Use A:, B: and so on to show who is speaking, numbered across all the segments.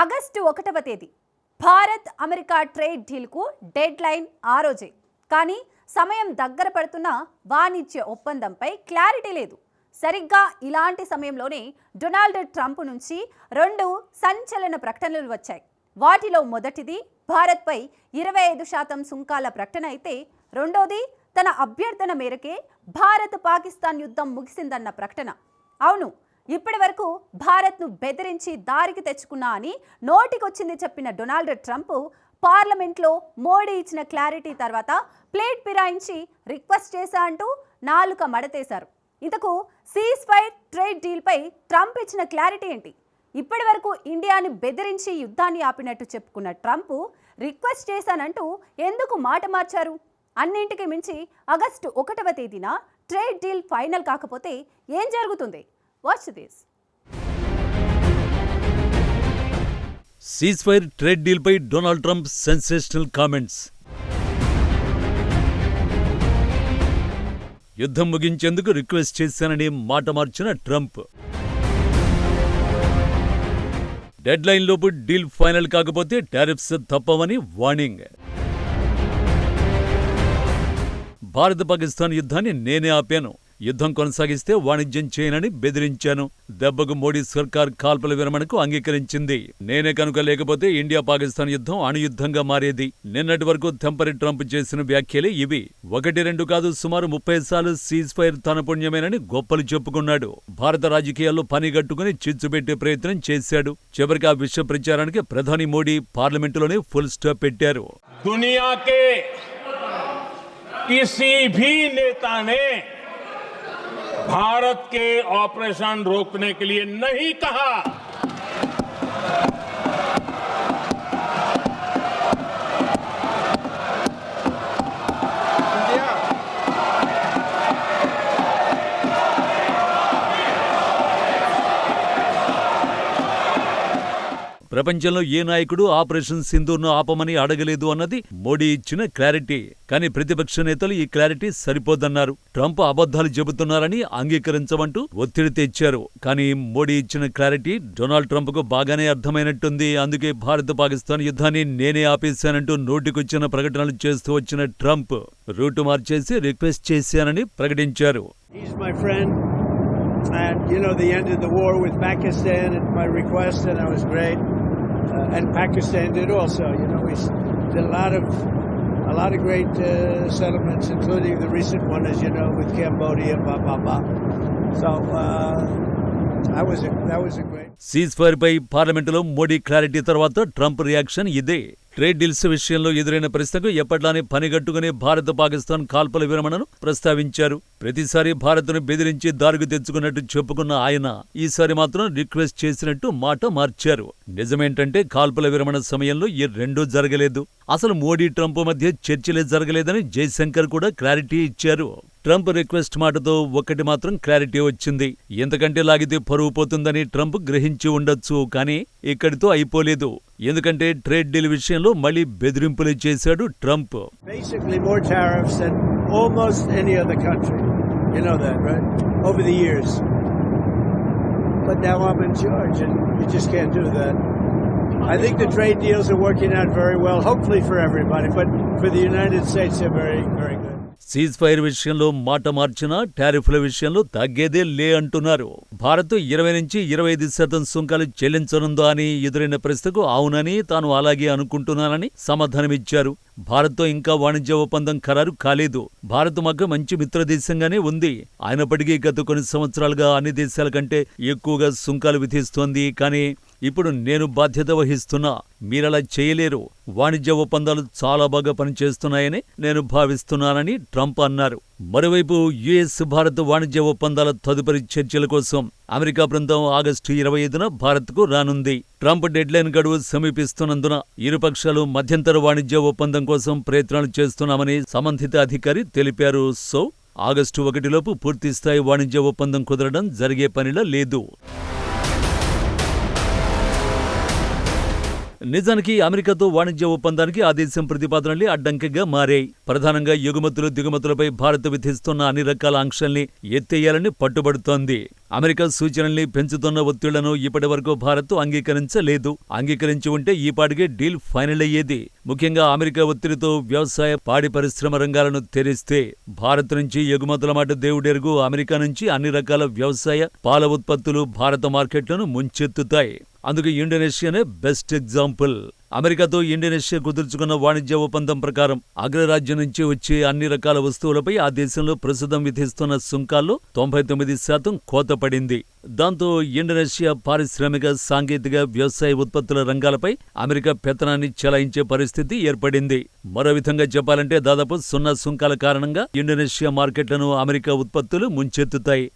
A: August ఒకటవ తేదీ. Bharat America trade డీల్కు డెడ్ లైన్ ఆ రోజే. కానీ సమయం దగ్గర పడుతున్న వాణిజ్య ఒప్పందంపై క్లారిటీ లేదు. సరిగ్గా ఇలాంటి సమయంలోనే డొనాల్డ్ ట్రంప్ నుంచి రెండు సంచలన ప్రకటనలు వచ్చాయి. వాటిలో మొదటిది భారత్పై ఇరవై ఐదు శాతం సుంకాల ప్రకటన అయితే రెండోది తన అభ్యర్థన మేరకే భారత్ పాకిస్తాన్ యుద్ధం ముగిసిందన్న ప్రకటన. అవును ఇప్పటి వరకు భారత్ను బెదిరించి దారికి తెచ్చుకున్నా అని నోటికొచ్చింది చెప్పిన డొనాల్డ్ ట్రంప్ పార్లమెంట్లో మోడీ ఇచ్చిన క్లారిటీ తర్వాత ప్లేట్ పిరాయించి రిక్వెస్ట్ చేశా అంటూ నాలుక మడతేశారు. ఇంతకు సీజ్ ఫైర్ ట్రేడ్ డీల్పై ట్రంప్ ఇచ్చిన క్లారిటీ ఏంటి? ఇప్పటి వరకు ఇండియాని బెదిరించి యుద్ధాన్ని ఆపినట్టు చెప్పుకున్న ట్రంప్ రిక్వెస్ట్ చేశానంటూ ఎందుకు మాట మార్చారు? అన్నింటికి మించి ఆగస్టు ఒకటవ తేదీన ట్రేడ్ డీల్ ఫైనల్ కాకపోతే ఏం జరుగుతుంది? Watch this
B: ceasefire trade డీల్పై డొనాల్డ్ ట్రంప్ సెన్సేషనల్ కామెంట్స్ యుద్ధం ముగించేందుకు రిక్వెస్ట్ చేశానని మాట మార్చిన ట్రంప్ డెడ్ లైన్ లోపు డీల్ ఫైనల్ కాకపోతే టారిఫ్స్ తప్పవని వార్నింగ్ భారత్ పాకిస్తాన్ యుద్ధాన్ని నేనే ఆపాను యుద్ధం కొనసాగిస్తే వాణిజ్యం చేయనని బెదిరించాను. దెబ్బకు మోడీ సర్కార్ కాల్పుల విరమణకు అంగీకరించింది. నేనే కనుక లేకపోతే ఇండియా పాకిస్తాన్ యుద్ధం అణుయుద్ధంగా మారేది. నిన్నటి వరకు తెంపరి ట్రంప్ చేసిన వ్యాఖ్యలే ఇవి. ఒకటి రెండు కాదు సుమారు ముప్పై సార్లు సీజ్ ఫైర్ తన పుణ్యమేనని గొప్పలు చెప్పుకున్నాడు. భారత రాజకీయాల్లో పనిగట్టుకుని చిచ్చుపెట్టే ప్రయత్నం చేశాడు. చివరికి ఆ విశ్వ ప్రచారానికి ప్రధాని మోడీ పార్లమెంటులోనే ఫుల్ స్టాప్ పెట్టారు.
C: దునియాకే किसी भी नेता ने भारत के ऑपरेशन रोकने के लिए नहीं कहा।
B: ప్రపంచంలో ఏ నాయకుడు ఆపరేషన్ సింధూర్ను ఆపమని అడగలేదు అన్నది మోడీ ఇచ్చిన క్లారిటీ. కానీ ప్రతిపక్ష నేతలు ఈ క్లారిటీ సరిపోదన్నారు ట్రంప్ అబద్ధాలు చెబుతున్నారని అంగీకరించమంటూ ఒత్తిడి తెచ్చారు. కానీ మోడీ ఇచ్చిన క్లారిటీ డొనాల్డ్ ట్రంప్కు బాగానే అర్థమైనట్టుంది. అందుకే భారత్ పాకిస్తాన్ యుద్ధాన్ని నేనే ఆపేశానంటూ నోటికొచ్చిన ప్రకటనలు చేస్తూ వచ్చిన ట్రంప్ రూటు మార్చేసి రిక్వెస్ట్ చేశానని ప్రకటించారు.
D: And, you know, the end of the war with Pakistan at my request, and that was great. Uh, and Pakistan did also. You know, we s- did a lot of a lot of great uh, settlements, including the recent one, as you know, with Cambodia, blah, blah, blah. So uh, that was a, that was a great.
B: Ceasefire పై పార్లమెంటులో Modi clarity తర్వాత Trump reaction ఇదే trade deals విషయంలో ఎదురైన ప్రశ్నకు ఎప్పట్లానే పనిగట్టుకునే భారత్ పాకిస్తాన్ కాల్పుల విరమణను ప్రస్తావించారు. ప్రతిసారి భారత్ను బెదిరించి దారికి తెచ్చుకున్నట్టు చెప్పుకున్న ఆయన ఈసారి మాత్రం రిక్వెస్ట్ చేసినట్టు మాట మార్చారు. నిజమేంటంటే కాల్పుల విరమణ సమయంలో ఈ రెండూ జరగలేదు. అసలు మోడీ ట్రంప్ మధ్య చర్చలే జరగలేదని జయశంకర్ కూడా క్లారిటీ ఇచ్చారు. ట్రంప్ రిక్వెస్ట్ మాటతో ఒక్కటి మాత్రం క్లారిటీ వచ్చింది ఎంతకంటే లాగితే పరువు పోతుందని ట్రంప్ గ్రహించి ఉండొచ్చు కానీ ఇక్కడితో అయిపోలేదు ఎందుకంటే ట్రేడ్ డీల్ విషయంలో మళ్ళీ బెదిరింపులు చేశాడు
D: Trump You know that, right? Over the years. But now I'm in charge, and you just can't do that. I think the trade deals are working out very well, hopefully for everybody, but for the United States, they're very, very good.
B: Ceasefire విషయంలో మాట మార్చినా టారిఫ్ల విషయంలో తగ్గేదే లే అంటున్నారు. భారత్ ఇరవై నుంచి ఇరవై ఐదు శాతం సుంకాలు చెల్లించనుందా అని ఎదురైన ప్రశ్నకు అవునని తాను అలాగే అనుకుంటున్నానని సమాధానమిచ్చారు. భారత్తో ఇంకా వాణిజ్య ఒప్పందం ఖరారు కాలేదు. భారత్ మాకు మంచి మిత్రదేశంగానే ఉంది. అయినప్పటికీ గత కొన్ని సంవత్సరాలుగా అన్ని దేశాల కంటే ఎక్కువగా సుంకాలు విధిస్తోంది. కానీ ఇప్పుడు నేను బాధ్యత వహిస్తున్నా. మీరలా చేయలేరు. వాణిజ్య ఒప్పందాలు చాలా బాగా పనిచేస్తున్నాయని నేను భావిస్తున్నానని ట్రంప్ అన్నారు. మరోవైపు యుఎస్ భారత్ వాణిజ్య ఒప్పందాల తదుపరి చర్చల కోసం అమెరికా బృందం ఆగస్టు ఇరవై ఐదున భారత్కు రానుంది. ట్రంప్ డెడ్లైన్ గడువు సమీపిస్తున్నందున ఇరుపక్షాలు మధ్యంతర వాణిజ్య ఒప్పందం కోసం ప్రయత్నాలు చేస్తున్నామని సంబంధిత అధికారి తెలిపారు. సో ఆగస్టు ఒకటిలోపు పూర్తిస్థాయి వాణిజ్య ఒప్పందం కుదరడం జరిగే పనిలా లేదు. నిజానికి అమెరికాతో వాణిజ్య ఒప్పందానికి ఆ దేశం ప్రతిపాదనలే అడ్డంకిగా మారాయి. ప్రధానంగా ఎగుమతులు దిగుమతులపై భారత్ విధిస్తున్న అన్ని రకాల ఆంక్షల్ని ఎత్తేయాలని పట్టుబడుతోంది. అమెరికా సూచనల్ని పెంచుతున్న ఒత్తిళ్ళను ఇప్పటి వరకు భారత్ అంగీకరించలేదు. అంగీకరించి ఉంటే ఈపాటికే డీల్ ఫైనల్ అయ్యేది. ముఖ్యంగా అమెరికా ఒత్తిడితో వ్యవసాయ పాడి పరిశ్రమ రంగాలను తెరిస్తే భారత్ నుంచి ఎగుమతుల మాట దేవుడెరుగు అమెరికా నుంచి అన్ని రకాల వ్యవసాయ పాల ఉత్పత్తులు భారత మార్కెట్లను ముంచెత్తుతాయి. అందుకు ఇండోనేషియానే బెస్ట్ ఎగ్జాంపుల్. అమెరికాతో ఇండోనేషియా కుదుర్చుకున్న వాణిజ్య ఒప్పందం ప్రకారం అగ్రరాజ్యం నుంచి వచ్చే అన్ని రకాల వస్తువులపై ఆ దేశంలో ప్రస్తుతం విధిస్తున్న సుంకాల్లో తొంభై తొమ్మిది శాతం కోత పడింది. దాంతో ఇండోనేషియా పారిశ్రామిక సాంకేతిక వ్యవసాయ ఉత్పత్తుల రంగాలపై అమెరికా పెత్తనాన్ని చెలాయించే పరిస్థితి ఏర్పడింది. మరో విధంగా చెప్పాలంటే దాదాపు సున్నా సుంకాల కారణంగా ఇండోనేషియా మార్కెట్లను అమెరికా ఉత్పత్తులు ముంచెత్తుతాయి.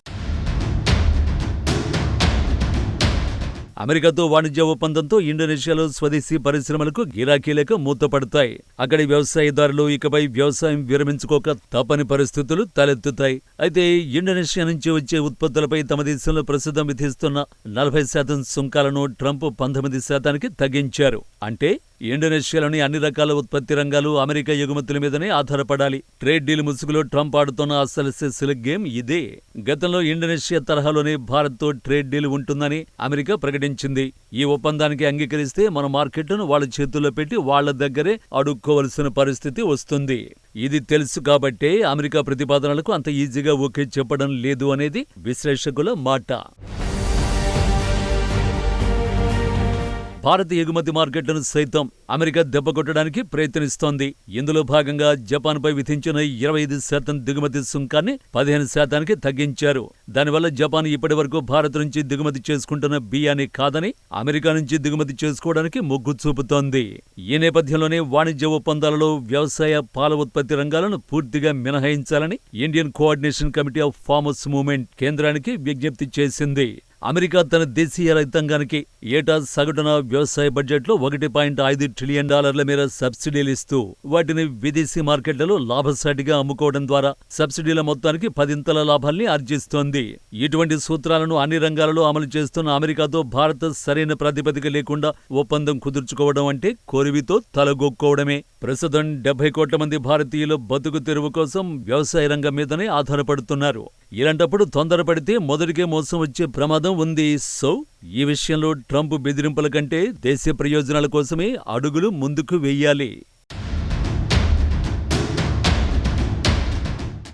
B: అమెరికాతో వాణిజ్య ఒప్పందంతో ఇండోనేషియాలో స్వదేశీ పరిశ్రమలకు గిరాకీలకు మూతపడతాయి. అక్కడి వ్యవసాయదారులు ఇకపై వ్యవసాయం విరమించుకోక తప్పని పరిస్థితులు తలెత్తుతాయి. అయితే ఇండోనేషియా నుంచి వచ్చే ఉత్పత్తులపై తమ దేశంలో ప్రస్తుతం విధిస్తున్న నలభై శాతం సుంకాలను ట్రంప్ పంతొమ్మిది శాతానికి తగ్గించారు. అంటే ఇండోనేషియాలోని అన్ని రకాల ఉత్పత్తి రంగాలు అమెరికా ఎగుమతుల మీదనే ఆధారపడాలి. ట్రేడ్ డీల్ ముసుగులో ట్రంప్ ఆడుతున్న అసలు సిల్ గేమ్ ఇదే. గతంలో ఇండోనేషియా తరహాలోనే భారత్తో ట్రేడ్ డీల్ ఉంటుందని అమెరికా ప్రకటించింది. ఈ ఒప్పందానికి అంగీకరిస్తే మన మార్కెట్ను వాళ్ళ చేతుల్లో పెట్టి వాళ్ళ దగ్గరే అడుక్కోవలసిన పరిస్థితి వస్తుంది. ఇది తెలుసు కాబట్టే అమెరికా ప్రతిపాదనలకు అంత ఈజీగా ఓకే చెప్పడం లేదు అనేది విశ్లేషకుల మాట. భారత ఎగుమతి మార్కెట్లను సైతం అమెరికా దెబ్బకొట్టడానికి ప్రయత్నిస్తోంది. ఇందులో భాగంగా జపాన్పై విధించిన ఇరవై ఐదు శాతం దిగుమతి సుంకాన్ని పదిహేను శాతానికి తగ్గించారు. దానివల్ల జపాన్ ఇప్పటి వరకు భారత్ నుంచి దిగుమతి చేసుకుంటున్న బియ్యాన్ని కాదని అమెరికా నుంచి దిగుమతి చేసుకోవడానికి మొగ్గు చూపుతోంది. ఈ నేపథ్యంలోనే వాణిజ్య ఒప్పందాలలో వ్యవసాయ పాల ఉత్పత్తి రంగాలను పూర్తిగా మినహాయించాలని Indian coordination committee of farmers movement కేంద్రానికి విజ్ఞప్తి చేసింది. అమెరికా తన దేశీయ రైతాంగానికి ఏటా సగటున వ్యవసాయ బడ్జెట్లో ఒకటి పాయింట్ ఐదు ట్రిలియన్ డాలర్ల మేర సబ్సిడీలు ఇస్తూ వాటిని విదేశీ మార్కెట్లలో లాభసాటిగా అమ్ముకోవడం ద్వారా సబ్సిడీల మొత్తానికి పదింతల లాభాల్ని ఆర్జిస్తోంది. ఇటువంటి సూత్రాలను అన్ని రంగాలలో అమలు చేస్తున్న అమెరికాతో భారత్ సరైన ప్రాతిపదిక లేకుండా ఒప్పందం కుదుర్చుకోవడం అంటే కోరివితో తలగొక్కోవడమే. ప్రస్తుతం డెబ్బై కోట్ల మంది భారతీయులు బతుకు తెరువు కోసం వ్యవసాయ రంగం మీదనే ఆధారపడుతున్నారు. ఇలాంటప్పుడు తొందరపడితే మొదటికే మోసం వచ్చే ప్రమాదం ఉంది. సో ఈ విషయంలో ట్రంప్ బెదిరింపుల కంటే దేశ ప్రయోజనాల కోసమే అడుగులు ముందుకు వెయ్యాలి